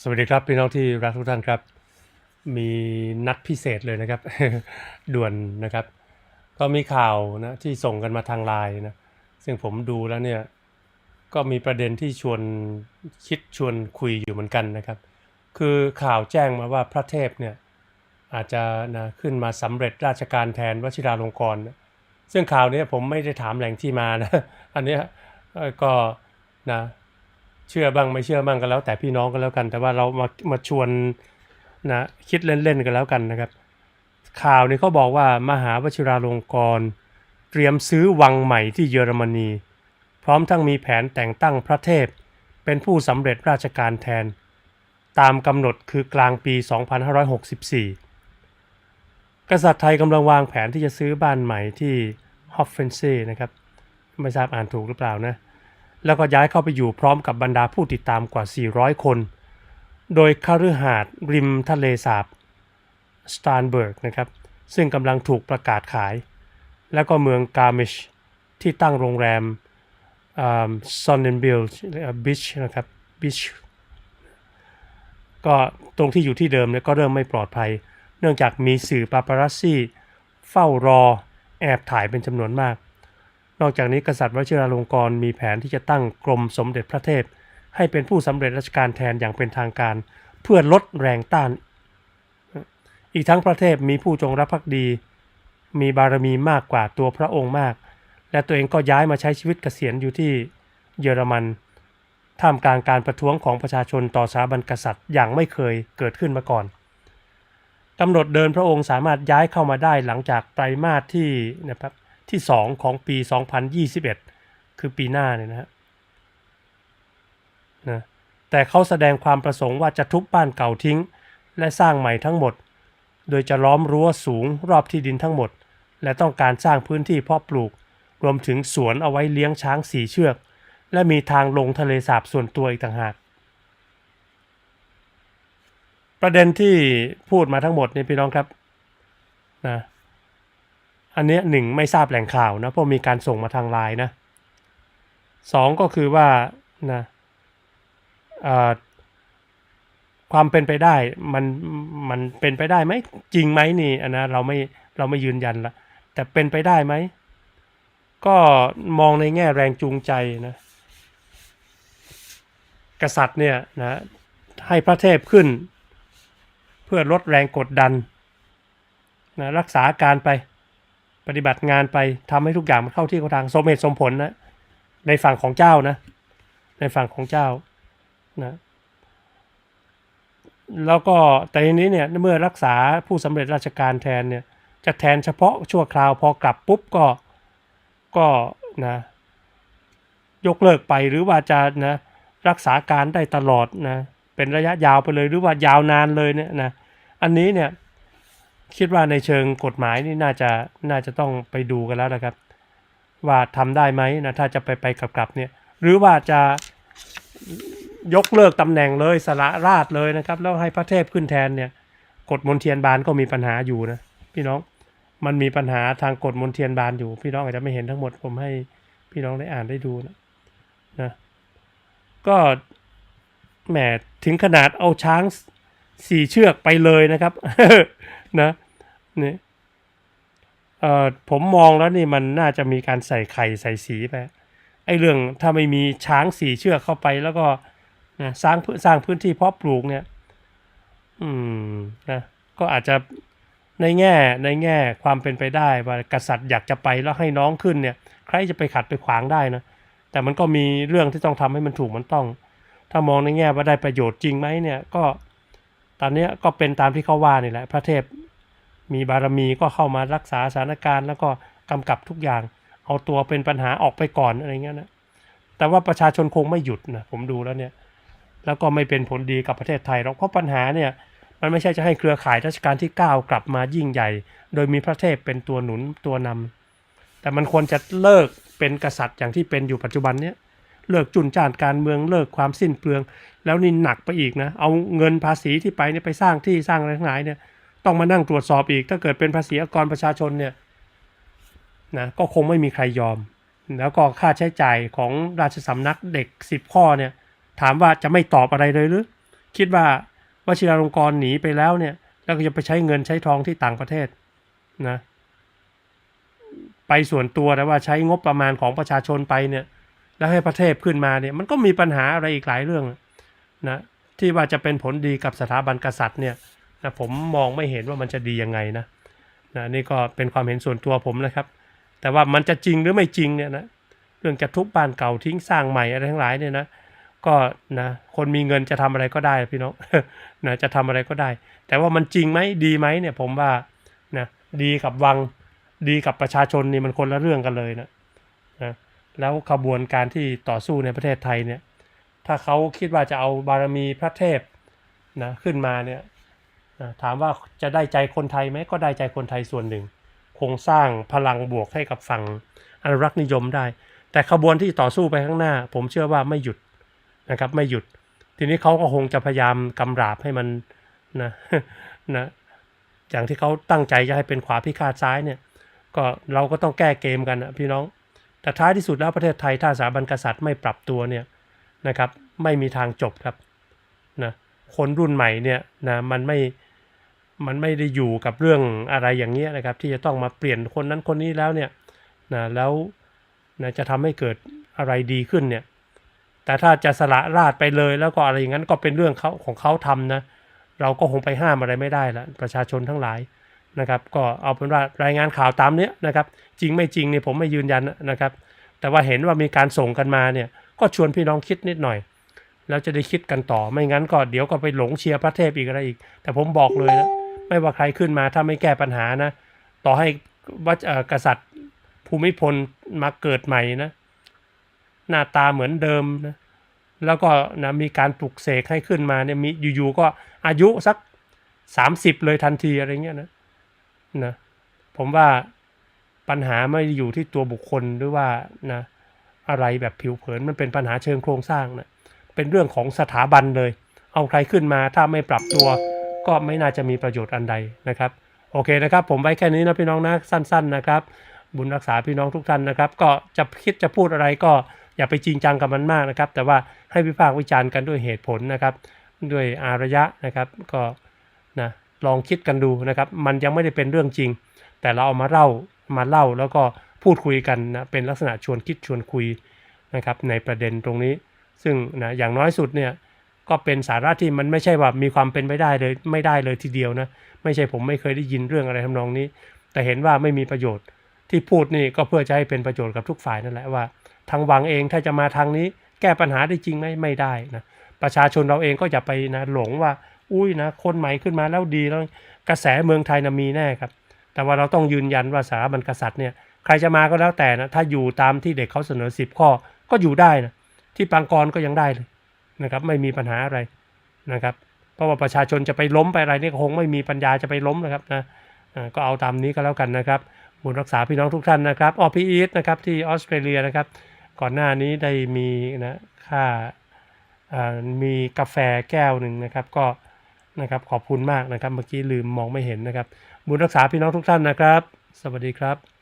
สวัสดีครับพี่น้องที่รักทุกท่านครับ มีนัดพิเศษเลยนะครับ ด่วนนะครับ ก็มีข่าวนะที่ส่งกันมาทางไลน์นะซึ่งผมดูแล้วเนี่ยก็มีประเด็นที่ชวนคิดชวนคุยอยู่เหมือนกันนะครับ คือข่าวแจ้งมาว่าพระเทพเนี่ยอาจจะนะขึ้นมาสำเร็จราชการแทนวชิราลงกรณ์นะซึ่งข่าวนี้ผมไม่ได้ถามแหล่งที่มานะ อันนี้ก็นะ เชื่อบ้างไม่เชื่อบ้างก็แล้ว แต่พี่น้องก็แล้วกัน แต่ว่าเรามามาชวนนะคิดเล่นๆกันแล้วกันนะครับ ข่าวนี้เขาบอกว่ามหาวชิราลงกรณ์เตรียมซื้อวังใหม่ที่เยอรมนี พร้อมทั้งมีแผนแต่งตั้งพระเทพ เป็นผู้สำเร็จราชการแทน ตามกำหนดคือกลางปี 2564 กษัตริย์ไทยกำลังวางแผนที่จะซื้อบ้านใหม่ที่ฮอฟเฟนเซ่นะครับ ไม่ทราบอ่านถูกหรือเปล่านะ แล้วก็ย้ายเข้าไปอยู่พร้อมกับบรรดาผู้ติดตามกว่า 400 คน โดยคฤหาสน์ริมทะเลสาบสตาร์นเบิร์กนะครับซึ่งกำลังถูกประกาศขาย แล้วก็เมืองกาเมชที่ตั้งโรงแรมซอนเดนบิลบิชนะครับบิชก็ตรงที่อยู่ที่เดิมเนี่ยก็เริ่มไม่ปลอดภัย เนื่องจากมีสื่อปาปารัสซี่เฝ้ารอแอบถ่ายเป็นจำนวนมาก นอกจากนี้กษัตริย์วชิราลงกรณ์มีแผนที่จะตั้งกรมสมเด็จพระเทพ ให้เป็นผู้สำเร็จราชการแทนอย่างเป็นทางการ เพื่อลดแรงต้าน อีกทั้งพระเทพมีผู้จงรักภักดี มีบารมีมากกว่าตัวพระองค์มาก และตัวเองก็ย้ายมาใช้ชีวิตเกษียณอยู่ที่เยอรมัน ท่ามกลางการประท้วงของประชาชนต่อสถาบันกษัตริย์อย่างไม่เคยเกิดขึ้นมาก่อนกำหนดเดินพระองค์สามารถย้ายเข้ามาได้หลังจากไตรมาสที่นะครับ ที่ 2 ของปี 2021 คือปีหน้าเนี่ยนะฮะนะแต่เขาแสดงความประสงค์ว่าจะทุบบ้านเก่าทิ้ง และสร้างใหม่ทั้งหมด โดยจะล้อมรั้วสูงรอบที่ดินทั้งหมด และต้องการสร้างพื้นที่เพาะปลูก รวมถึงสวนเอาไว้เลี้ยงช้างสีเชือก และมีทางลงทะเลสาบส่วนตัวอีกต่างหาก ประเด็นที่พูดมาทั้งหมดนี่พี่น้องครับนะ อันเนี้ยหนึ่งไม่ทราบแหล่งข่าวนะเพราะมีการส่งมาทางไลน์นะสองก็คือว่านะความเป็นไปได้มันมันเป็นไปได้ไหมจริงไหมนี่อันนะเราไม่เราไม่ยืนยันละแต่เป็นไปได้ไหมก็มองในแง่แรงจูงใจนะกษัตริย์เนี่ยนะให้พระเทพขึ้น เพื่อลดแรงกดดันนะรักษาการไป ปฏิบัติงานไปทำให้ทุกอย่างมันเข้าที่เข้าทางสมเหตุสมผลนะในฝั่งของเจ้านะ ในฝั่งของเจ้านะแล้วก็แต่ทีนี้เนี่ยเมื่อรักษาผู้สำเร็จราชการแทนเนี่ยจะแทนเฉพาะชั่วคราวพอกลับปุ๊บก็ก็นะยกเลิกไปหรือว่าจะนะรักษาการได้ตลอดนะเป็นระยะยาวไปเลยหรือว่ายาวนานเลยเนี่ยนะอันนี้เนี่ย คิดว่าในเชิงกฎหมายนี่น่าจะน่าจะต้องไปดูกันแล้วนะครับ ว่าทำได้ไหมนะถ้าจะไปไปกลับกลับเนี่ย หรือว่าจะยกเลิกตำแหน่งเลยสละราชเลยนะครับ แล้วให้พระเทพขึ้นแทนเนี่ย กฎมนเทียนบานก็มีปัญหาอยู่นะพี่น้องมันมีปัญหาทางกฎมนเทียนบานอยู่ พี่น้องอาจจะไม่เห็นทั้งหมดผมให้พี่น้องได้อ่านได้ดูนะนะก็แหมถึงขนาดเอาช้าง สี่เชือกไปเลยนะครับนะนี่เอ่อผมมองแล้วนี่มันน่าจะมีการใส่ไข่ใส่สีไปไอ้เรื่องถ้าไม่มีช้างสี่เชือกเข้าไปแล้วก็นะสร้างสร้างพื้นที่เพาะปลูกเนี่ย อืมนะก็อาจจะในแง่ในแง่ความเป็นไปได้ว่ากษัตริย์อยากจะไปแล้วให้น้องขึ้นเนี่ย ใครจะไปขัดไปขวางได้นะแต่มันก็มีเรื่องที่ต้องทำให้มันถูกมันต้อง ถ้ามองในแง่ว่าได้ประโยชน์จริงไหมเนี่ย ก็ ตอนนี้ก็เป็นตามที่เขาว่านี่แหละ พระเทพมีบารมีก็เข้ามารักษาสถานการณ์ แล้วก็กำกับทุกอย่าง เอาตัวเป็นปัญหาออกไปก่อนอะไรเงี้ยนะแต่ว่าประชาชนคงไม่หยุดนะผมดูแล้วเนี่ย แล้วก็ไม่เป็นผลดีกับประเทศไทยหรอกเพราะปัญหาเนี่ยมันไม่ใช่จะให้เครือข่ายรัชกาลที่ 9 กลับมายิ่งใหญ่ โดยมีพระเทพเป็นตัวหนุนตัวนำแต่มันควรจะเลิกเป็นกษัตริย์อย่างที่เป็นอยู่ปัจจุบันเนี้ย เลิกจุนจานการเมืองเลิกความสิ้นเปลือง แล้วนี่หนักไปอีกนะเอาเงินภาษีที่ไปเนี่ยไปสร้างที่สร้างอะไรทั้งหลายเนี่ยต้องมานั่งตรวจสอบอีก ถ้าเกิดเป็นภาษีอากรประชาชนเนี่ยนะก็คงไม่มีใครยอม แล้วก็ค่าใช้จ่ายของราชสำนักเด็ก 10 ข้อเนี่ยถามว่าจะไม่ตอบอะไรเลยหรือ คิดว่าวชิราลงกรณ์หนีไปแล้วเนี่ยแล้วก็จะไปใช้เงินใช้ทองที่ต่างประเทศนะไปส่วนตัวแต่ว่าใช้งบประมาณของประชาชนไปเนี่ย แล้วให้ประเทศขึ้นมาเนี่ยมันก็มีปัญหาอะไรอีกหลายเรื่องนะที่ว่าจะเป็นผลดีกับสถาบันกษัตริย์เนี่ยนะผมมองไม่เห็นว่ามันจะดียังไงนะนะนี่ก็เป็นความเห็นส่วนตัวผมนะครับ แต่ว่ามันจะจริงหรือไม่จริงเนี่ยนะเรื่องจะทุบบ้านเก่าทิ้งสร้างใหม่อะไรทั้งหลายเนี่ยนะก็นะคนมีเงินจะทำอะไรก็ได้พี่น้องนะจะทำอะไรก็ได้ แต่ว่ามันจริงไหมดีไหมเนี่ยผมว่านะดีกับวังดีกับประชาชนนี่มันคนละเรื่องกันเลยนะ แล้วขบวนการที่ต่อสู้ในประเทศไทยเนี่ย ถ้าเขาคิดว่าจะเอาบารมีพระเทพนะขึ้นมาเนี่ยนะถามว่าจะได้ใจคนไทยไหมก็ได้ใจคนไทยส่วนหนึ่ง คงสร้างพลังบวกให้กับฝั่งอนุรักษ์นิยมได้ แต่ขบวนที่ต่อสู้ไปข้างหน้า ผมเชื่อว่าไม่หยุดนะครับไม่หยุด ทีนี้เขาก็คงจะพยายามกำราบให้มันนะนะอย่างที่เขาตั้งใจจะให้เป็นขวาพิฆาตซ้ายเนี่ยก็เราก็ต้องแก้เกมกันนะพี่น้อง แต่ท้ายที่สุดแล้วประเทศไทยถ้าสถาบันกษัตริย์ไม่ปรับตัวเนี่ยนะครับไม่มีทางจบครับนะคนรุ่นใหม่เนี่ยนะมันไม่มันไม่ได้อยู่กับเรื่องอะไรอย่างเงี้ยนะครับที่จะต้องมาเปลี่ยนคนนั้นคนนี้แล้วเนี่ยนะแล้วนะจะทำให้เกิดอะไรดีขึ้นเนี่ยแต่ถ้าจะสละราดไปเลยแล้วก็อะไรอย่างนั้นก็เป็นเรื่องเขาของเขาทำนะเราก็คงไปห้ามอะไรไม่ได้ละประชาชนทั้งหลาย นะครับก็เอาเป็นว่ารายงานข่าวตามเนี้ยนะครับจริงไม่จริงเนี่ยผมไม่ยืนยันนะครับ แต่ว่าเห็นว่ามีการส่งกันมาเนี่ยก็ชวนพี่น้องคิดนิดหน่อย แล้วจะได้คิดกันต่อไม่งั้นก็เดี๋ยวก็ไปหลงเชียร์พระเทพอีกอะไรอีก แต่ผมบอกเลยนะไม่ว่าใครขึ้นมาถ้าไม่แก้ปัญหานะ ต่อให้วัชกษัตริย์ภูมิพลมาเกิดใหม่นะ หน้าตาเหมือนเดิมนะแล้วก็นะมีการปลุกเสกให้ขึ้นมาเนี่ยมีอยู่ๆก็อายุสัก 30 เลยทันทีอะไรเงี้ยนะ นะผมว่าปัญหาไม่อยู่ที่ตัวบุคคลหรือว่านะอะไรแบบผิวเผินมันเป็นปัญหาเชิงโครงสร้างนะเป็นเรื่องของสถาบันเลย เอาใครขึ้นมาถ้าไม่ปรับตัวก็ไม่น่าจะมีประโยชน์อันใดนะครับ โอเคนะครับ ผมไว้แค่นี้นะพี่น้องนะสั้น ๆนะครับ บุญรักษาพี่น้องทุกท่านนะครับ ก็จะคิดจะพูดอะไรก็อย่าไปจริงจังกับมันมากนะครับ แต่ว่าให้วิพากษ์วิจารณ์กันด้วยเหตุผลนะครับ ด้วยอารยะนะครับ ก็ ลองคิดกันดูนะครับ มันยังไม่ได้เป็นเรื่องจริง แต่เราเอามาเล่ามาเล่าแล้วก็พูดคุยกันนะเป็นลักษณะชวนคิดชวนคุยนะครับในประเด็นตรงนี้ ซึ่งนะอย่างน้อยสุดเนี่ยก็เป็นสาระที่มันไม่ใช่ว่ามีความเป็นไปได้เลยไม่ได้เลยทีเดียวนะไม่ใช่ผมไม่เคยได้ยินเรื่องอะไรทำนองนี้ แต่เห็นว่าไม่มีประโยชน์ที่พูดนี่ก็เพื่อจะให้เป็นประโยชน์กับทุกฝ่ายนั่นแหละว่า ทางวังเองถ้าจะมาทางนี้แก้ปัญหาได้จริงไหมไม่ได้นะประชาชนเราเองก็อย่าไปนะหลงว่า อุ้ยนะคนใหม่ขึ้นมาแล้วดีแล้วกระแสเมืองไทยนะมีแน่ครับ แต่ว่าเราต้องยืนยันว่าสถาบันกษัตริย์เนี่ยใครจะมาก็แล้วแต่นะถ้าอยู่ตามที่เด็กเขาเสนอสิบข้อก็อยู่ได้นะที่ปังกรก็ยังได้เลยนะครับไม่มีปัญหาอะไรนะครับ เพราะว่าประชาชนจะไปล้มไปอะไรนี่คงไม่มีปัญญาจะไปล้มนะครับนะก็เอาตามนี้ก็แล้วกันนะครับบุญรักษาพี่น้องทุกท่านนะครับอ๋อพี่อีทนะครับที่ออสเตรเลียนะครับ ก่อนหน้านี้ได้มีนะค่ามีกาแฟแก้วหนึ่งนะครับ ก็ นะครับขอบคุณมากนะครับ เมื่อกี้ลืมมองไม่เห็นนะครับ บุญรักษาพี่น้องทุกท่านนะครับ สวัสดีครับ